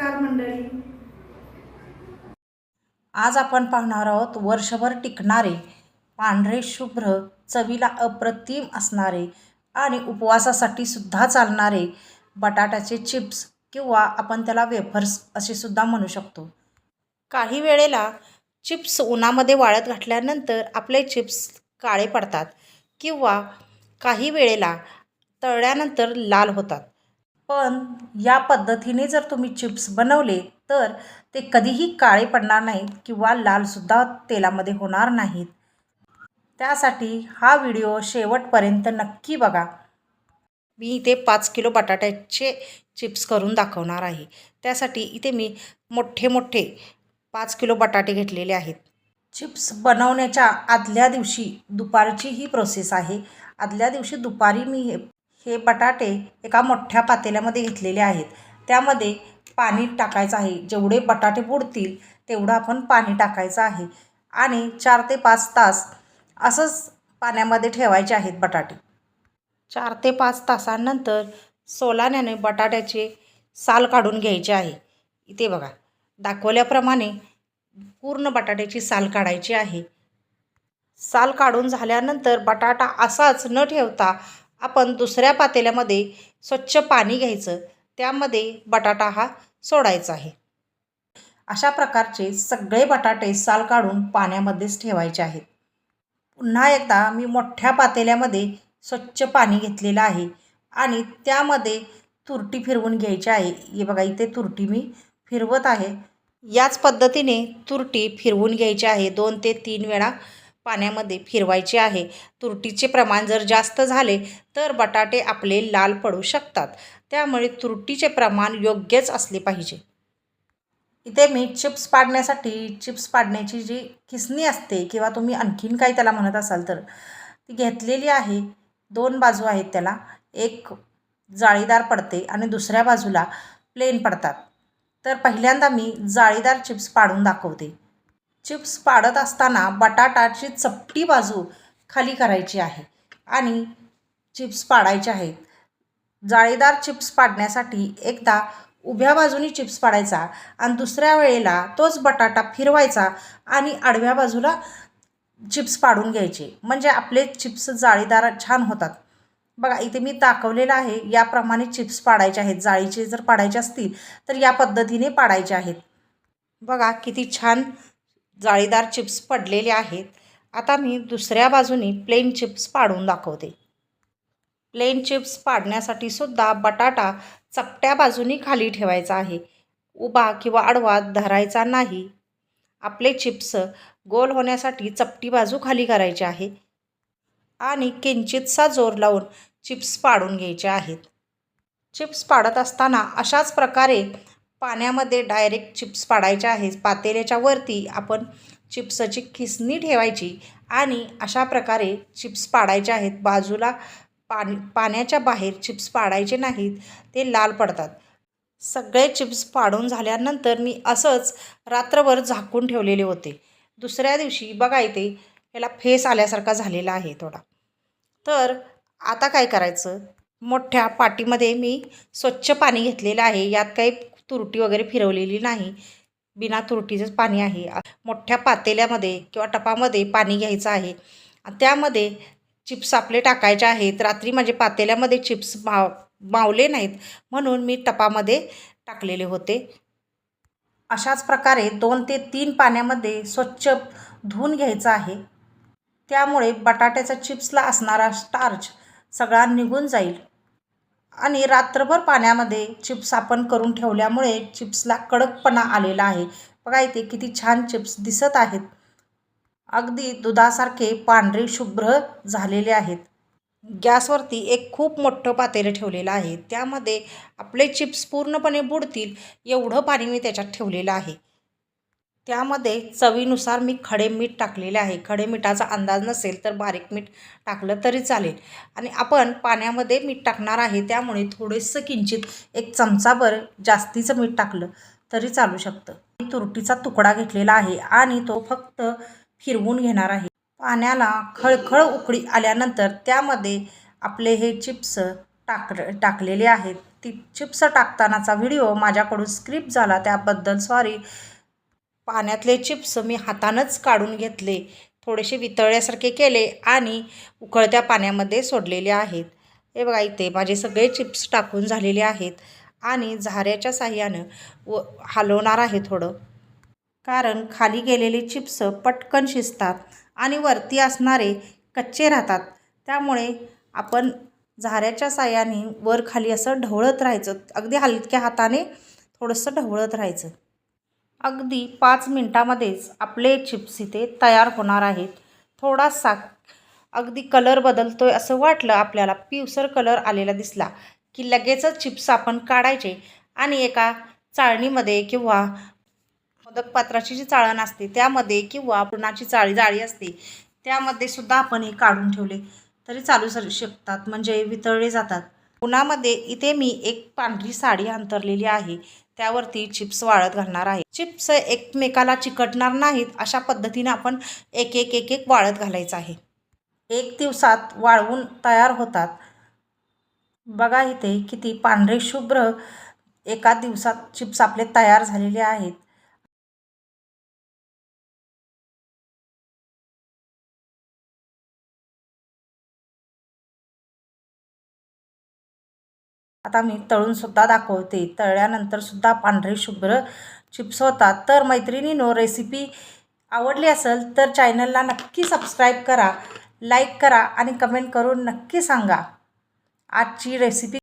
नमस्कार मंडळी. आज आपण पाहणार आहोत वर्षभर टिकणारे पांढरे शुभ्र चवीला अप्रतिम असणारे आणि उपवासासाठी सुद्धा चालणारे बटाट्याचे चिप्स किंवा आपण त्याला वेफर्स असे सुद्धा म्हणू शकतो. काही वेळेला चिप्स उन्हामध्ये वाळत घातल्यानंतर आपले चिप्स काळे पडतात किंवा काही वेळेला तळल्यानंतर लाल होतात. पण या पद्धतीने जर तुम्ही चिप्स बनवले तर ते कधीही काळे पडणार नाहीत किंवा लालसुद्धा तेलामध्ये होणार नाहीत. त्यासाठी हा व्हिडिओ शेवटपर्यंत नक्की बघा. मी इथे पाच किलो बटाट्याचे चिप्स करून दाखवणार आहे. त्यासाठी इथे मी मोठे मोठे पाच किलो बटाटे घेतलेले आहेत. चिप्स बनवण्याच्या आदल्या दिवशी दुपारची ही प्रोसेस आहे. आदल्या दिवशी दुपारी मी हे हे बटाटे एका मोठ्या पातेल्यामध्ये घेतलेले आहेत. त्यामध्ये पाणी टाकायचं आहे. जेवढे बटाटे बुडतील तेवढं आपण पाणी टाकायचं आहे. आणि चार ते पाच तास असंच पाण्यामध्ये ठेवायचे आहेत बटाटे. चार ते पाच तासांनंतर सोलाण्याने बटाट्याचे साल काढून घ्यायचे आहे. इथे बघा दाखवल्याप्रमाणे पूर्ण बटाट्याची साल काढायची आहे. साल काढून झाल्यानंतर बटाटा असाच न ठेवता आपण दुसऱ्या पातेल्यामध्ये स्वच्छ पाणी घ्यायचं. त्यामध्ये बटाटा हा सोडायचा आहे. अशा प्रकारचे सगळे बटाटे साल काढून पाण्यामध्येच ठेवायचे आहेत. पुन्हा एकदा मी मोठ्या पातेल्यामध्ये स्वच्छ पाणी घेतलेलं आहे आणि त्यामध्ये तुरटी फिरवून घ्यायची आहे. हे बघा इथे तुरटी मी फिरवत आहे. याच पद्धतीने तुरटी फिरवून घ्यायची आहे. दोन ते तीन वेळा पाण्यामध्ये फिरवायचे आहे. तुरटीचे प्रमाण जर जास्त झाले तर बटाटे आपले लाल पडू शकतात. त्यामुळे तुरटीचे प्रमाण योग्यच असले पाहिजे. इथे मी चिप्स पाडण्यासाठी चिप्स पाडण्याची जी खिसणी असते किंवा तुम्ही आणखीन काही त्याला म्हणत असाल तर ती घेतलेली आहे. दोन बाजू आहेत त्याला. एक जाळीदार पडते आणि दुसऱ्या बाजूला प्लेन पडतात. तर पहिल्यांदा मी जाळीदार चिप्स पाडून दाखवते. चिप्स पाडत असताना बटाटाची चपटी बाजू खाली करायची आहे आणि चिप्स पाडायचे आहेत. जाळीदार चिप्स पाडण्यासाठी एकदा उभ्या बाजूनी चिप्स पाडायचा आणि दुसऱ्या वेळेला तोच बटाटा फिरवायचा आणि आडव्या बाजूला चिप्स पाडून घ्यायचे. म्हणजे आपले चिप्स जाळीदार छान होतात. बघा इथे मी दाखवलेलं आहे. याप्रमाणे चिप्स पाडायचे आहेत. जाळीचे जर पाडायचे असतील तर या पद्धतीने पाडायचे आहेत. बघा किती छान जाळीदार चिप्स पडलेले आहेत. आता मी दुसऱ्या बाजूनी प्लेन चिप्स पाडून दाखवते. प्लेन चिप्स पाडण्यासाठी सुद्धा बटाटा चपट्या बाजूनी खाली ठेवायचा आहे. उभा किंवा आडवा धरायचा नाही. आपले चिप्स गोल होण्यासाठी चपटी बाजू खाली करायची आहे आणि किंचितसा जोर लावून चिप्स पाडून घ्यायचे आहेत. चिप्स पाडत असताना अशाच प्रकारे पाण्यामध्ये डायरेक्ट चिप्स पाडायच्या आहेत पातेल्याच्या वरती आपण चिप्सची खिसणी ठेवायची आणि अशा प्रकारे चिप्स पाडायचे आहेत. बाजूला पाणी पाण्याच्या बाहेर चिप्स पाडायचे नाहीत ते लाल पडतात. सगळे चिप्स पाडून झाल्यानंतर मी असंच रात्रभर झाकून ठेवलेले होते. दुसऱ्या दिवशी बघा इथे याला फेस आल्यासारखा झालेला आहे थोडा. तर आता काय करायचं? मोठ्या पाटीमध्ये मी स्वच्छ पाणी घेतलेलं आहे. यात काही तुरटी वगैरे फिरवलेली नाही. बिना तुरटीचंच पाणी आहे. मोठ्या पातेल्यामध्ये किंवा टपामध्ये पाणी घ्यायचं आहे. त्यामध्ये चिप्स आपले टाकायचे आहेत. रात्री माझे पातेल्यामध्ये चिप्स माव मावले नाहीत. म्हणून मी टपामध्ये टाकलेले होते. अशाच प्रकारे दोन ते तीन पाण्यामध्ये स्वच्छ धुवून घ्यायचं आहे. त्यामुळे बटाट्याच्या चिप्सला असणारा स्टार्च सगळा निघून जाईल. आणि रात्रभर पाण्यामध्ये चिप्स आपण करून ठेवल्यामुळे चिप्सला कडकपणा आलेला आहे. बघा इथे किती छान चिप्स दिसत आहेत. अगदी दुधासारखे पांढरे शुभ्र झालेले आहेत. गॅसवरती एक खूप मोठं पातेलं ठेवलेलं आहे. त्यामध्ये आपले चिप्स पूर्णपणे बुडतील एवढं पाणी मी त्याच्यात ठेवलेलं आहे. त्यामध्ये चवीनुसार मी खडे मीठ टाकलेले आहे. खडे मिठाचा अंदाज नसेल तर बारीक मीठ टाकलं तरी चालेल. आणि आपण पाण्यामध्ये मीठ टाकणार आहे त्यामुळे थोडंसं किंचित एक चमचाभर जास्तीचं मीठ टाकलं तरी चालू शकतं. मी तुरटीचा तुकडा घेतलेला आहे आणि तो फक्त फिरवून घेणार आहे. पाण्याला खळखळ उकळी आल्यानंतर त्यामध्ये आपले हे चिप्स टाक टाकलेले आहेत. ती चिप्स टाकतानाचा व्हिडिओ माझ्याकडून स्क्रिप्ट झाला त्याबद्दल सॉरी. पाण्यातले चिप्स मी हातानंच काढून घेतले. थोडेसे वितळल्यासारखे केले आणि उकळत्या पाण्यामध्ये सोडलेले आहेत. हे बघा इथे माझे सगळे चिप्स टाकून झालेले आहेत आणि झाऱ्याच्या साह्यानं व हलवणार आहे थोडं. कारण खाली गेलेले चिप्स पटकन शिजतात आणि वरती असणारे कच्चे राहतात. त्यामुळे आपण झाऱ्याच्या साह्याने वर खाली असं ढवळत राहायचं. अगदी हलक्या हाताने थोडंसं ढवळत राहायचं. अगदी पाच मिनटामध्येच आपले चिप्स इथे तयार होणार आहेत. थोडासा अगदी कलर बदलतो आहे असं वाटलं आपल्याला. पिवसर कलर आलेला दिसला की लगेचच चिप्स आपण काढायचे आणि एका चाळणीमध्ये किंवा मोदक पात्राची जी चाळण असते त्यामध्ये किंवा पुरणाची चाळी जाळी असते त्यामध्ये सुद्धा आपण हे काढून ठेवले तरी चालू शकतात. म्हणजे वितळले जातात. उन्हामध्ये इथे मी एक पांढरी साडी अंतरलेली आहे. त्यावरती चिप्स वाळत घालणार आहे. चिप्स एकमेकाला चिकटणार नाहीत अशा पद्धतीने आपण एक एक एक एक वाळत घालायचं आहे. एक दिवसात वाळवून तयार होतात. बघा इथे किती पांढरे शुभ्र एका दिवसात चिप्स आपले तयार झालेले आहेत. आता मी तळूनसुद्धा दाखवते. तळल्यानंतर सुद्धा पांढरे शुभ्र चिप्स होतात. तर मैत्रिणीनो रेसिपी आवडली असेल तर चॅनलला नक्की सबस्क्राईब करा लाईक करा आणि कमेंट करून नक्की सांगा. आजची रेसिपी